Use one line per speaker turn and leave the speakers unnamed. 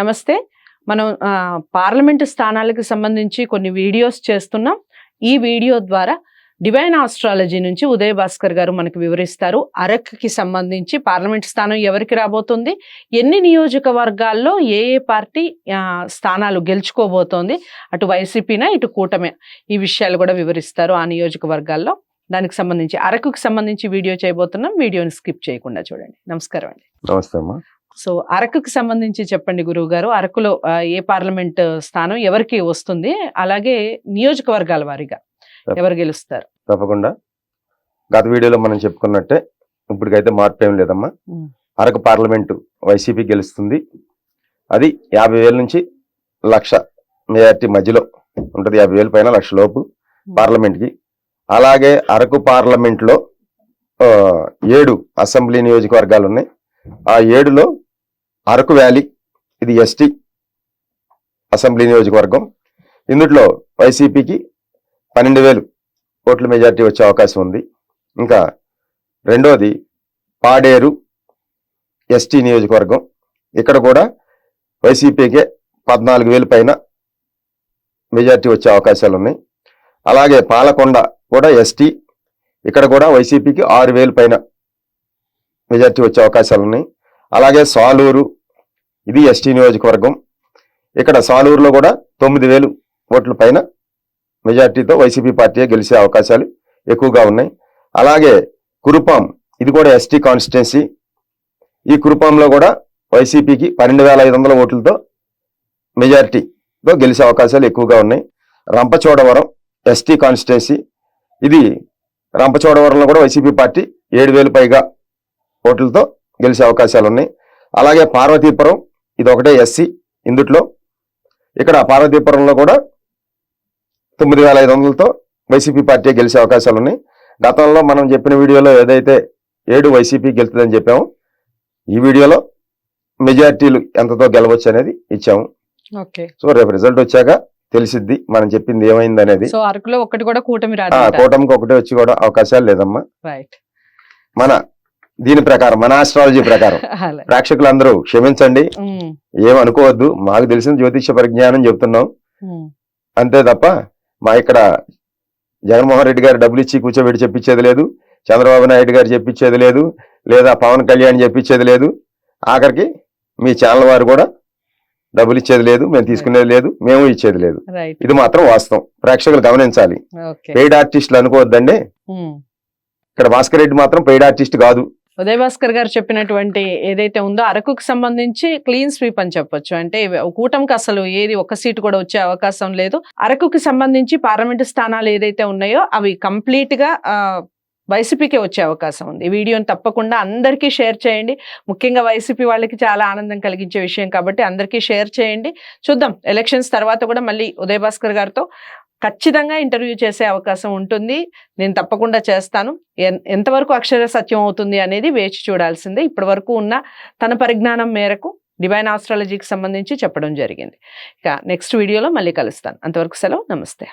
నమస్తే. మనం పార్లమెంటు స్థానాలకు సంబంధించి కొన్ని వీడియోస్ చేస్తున్నాం. ఈ వీడియో ద్వారా డివైన్ ఆస్ట్రాలజీ నుంచి ఉదయ్ భాస్కర్ గారు మనకు వివరిస్తారు. అరక్కి సంబంధించి పార్లమెంట్ స్థానం ఎవరికి రాబోతుంది? ఎన్ని నియోజకవర్గాల్లో ఏ ఏ పార్టీ స్థానాలు గెలుచుకోబోతోంది? అటు వైసీపీనా ఇటు కూటమే? ఈ విషయాలు కూడా వివరిస్తారు ఆ నియోజకవర్గాల్లో. దానికి సంబంధించి అరకుకి సంబంధించి వీడియో చేయబోతున్నాం. వీడియోని స్కిప్ చేయకుండా చూడండి. నమస్కారం అండి.
నమస్తే అమ్మా.
సో అరకుకి సంబంధించి చెప్పండి గురువు గారు అరకులో ఏ పార్లమెంట్ స్థానం ఎవరికి వస్తుంది? అలాగే నియోజకవర్గాల వారీగా ఎవరు గెలుస్తారు?
తప్పకుండా. గత వీడియోలో మనం చెప్పుకున్నట్టే ఇప్పటికైతే మార్పు ఏం లేదమ్మా. అరకు పార్లమెంటు వైసీపీ గెలుస్తుంది. అది యాభై వేల నుంచి లక్ష మెజార్టీ మధ్యలో ఉంటుంది. యాభై వేల పైన లక్ష లోపు పార్లమెంట్కి. అలాగే అరకు పార్లమెంట్లో ఏడు అసెంబ్లీ నియోజకవర్గాలు ఉన్నాయి. ఆ ఏడులో అరకు వ్యాలీ ఇది ఎస్టీ అసెంబ్లీ నియోజకవర్గం. ఇందులో వైసీపీకి పన్నెండు వేలు ఓట్ల మెజార్టీ వచ్చే అవకాశం ఉంది. ఇంకా రెండోది పాడేరు ఎస్టీ నియోజకవర్గం. ఇక్కడ కూడా వైసీపీకే పద్నాలుగు వేలు పైన మెజార్టీ వచ్చే అవకాశాలు ఉన్నాయి. అలాగే పాలకొండ కూడా ఎస్టీ ఇక్కడ కూడా వైసీపీకి ఆరు వేలు పైన మెజార్టీ వచ్చే అవకాశాలు ఉన్నాయి. అలాగే సాలూరు ఇది ఎస్టీ నియోజకవర్గం. ఇక్కడ సాలూరులో కూడా తొమ్మిది వేలు ఓట్ల పైన మెజార్టీతో వైసీపీ పార్టీ గెలిచే అవకాశాలు ఎక్కువగా ఉన్నాయి. అలాగే కురుపాం ఇది కూడా ఎస్టీ కాన్స్టిట్యున్సీ. ఈ కురుపాంలో కూడా వైసీపీకి పన్నెండు వేల ఐదు వందల ఓట్లతో మెజారిటీతో గెలిచే అవకాశాలు ఎక్కువగా ఉన్నాయి. Rampachodavaram ST constituency. ఇది రంపచోడవరంలో కూడా వైసీపీ పార్టీ ఏడు వేలు పైగా ఓట్లతో గెలిచే అవకాశాలు ఉన్నాయి. అలాగే పార్వతీపురం ఇది ఒకటే ఎస్సీ ఇందుట్లో. ఇక్కడ పార్వతీపురంలో కూడా తొమ్మిది వేల ఐదు వందలతో వైసీపీ పార్టీ గెలిచే అవకాశాలు ఉన్నాయి గతంలో మనం చెప్పిన వీడియోలో ఏదైతే ఏడు వైసీపీ గెలుతుందని చెప్పాము ఈ వీడియోలో మెజార్టీలు ఎంతతో గెలవచ్చు అనేది ఇచ్చాము.
ఓకే.
సో రేపు రిజల్ట్ వచ్చాక తెలిసిద్ది మనం చెప్పింది ఏమైంది అనేది
సో అరకులో ఒకటి కూడా కూటమి
కూటమికి ఒకటే వచ్చి కూడా అవకాశాలు లేదమ్మా. మన దీని ప్రకారం మన ఆస్ట్రాలజీ ప్రకారం. ప్రేక్షకులందరూ క్షమించండి. ఏమనుకోవద్దు మాకు తెలిసిన జ్యోతిష పరిజ్ఞానం చెప్తున్నాం. అంతే తప్ప మా ఇక్కడ జగన్మోహన్ రెడ్డి గారు డబ్బులు ఇచ్చి కూర్చోబెట్టి చెప్పించేది లేదు. చంద్రబాబు నాయుడు గారు చెప్పించేది లేదు. లేదా పవన్ కళ్యాణ్ చెప్పించేది లేదు. ఆఖరికి మీ ఛానల్ వారు కూడా డబ్బులు ఇచ్చేది లేదు. మేము తీసుకునేది లేదు. మేము ఇచ్చేది లేదు. ఇది మాత్రం వాస్తవం. ప్రేక్షకులు గమనించాలి. పెయిడ్ ఆర్టిస్టులు అనుకోవద్దండి. ఇక్కడ భాస్కర్ రెడ్డి మాత్రం పెయిడ్ ఆర్టిస్ట్ కాదు.
ఉదయభాస్కర్ గారు చెప్పినటువంటి ఏదైతే ఉందో అరకుకు సంబంధించి క్లీన్ స్వీప్ అని చెప్పొచ్చు. అంటే కూటమికి అసలు ఏది ఒక సీటు కూడా వచ్చే అవకాశం లేదు. అరకుకి సంబంధించి పార్లమెంటు స్థానాలు ఏదైతే ఉన్నాయో అవి కంప్లీట్గా వైసీపీకే వచ్చే అవకాశం ఉంది. ఈ వీడియోని తప్పకుండా అందరికీ షేర్ చేయండి. ముఖ్యంగా వైసీపీ వాళ్ళకి చాలా ఆనందం కలిగించే విషయం కాబట్టి అందరికీ షేర్ చేయండి. చూద్దాం ఎలక్షన్స్ తర్వాత కూడా మళ్ళీ ఉదయభాస్కర్ గారితో ఖచ్చితంగా ఇంటర్వ్యూ చేసే అవకాశం ఉంటుంది. నేను తప్పకుండా చేస్తాను. ఎన్- ఎంతవరకు అక్షర సత్యం అవుతుంది అనేది వేచి చూడాల్సిందే. ఇప్పటి వరకు ఉన్న తన పరిజ్ఞానం మేరకు డివైన్ ఆస్ట్రాలజీకి సంబంధించి చెప్పడం జరిగింది. ఇక నెక్స్ట్ వీడియోలో మళ్ళీ కలుస్తాను. అంతవరకు సెలవు. నమస్తే.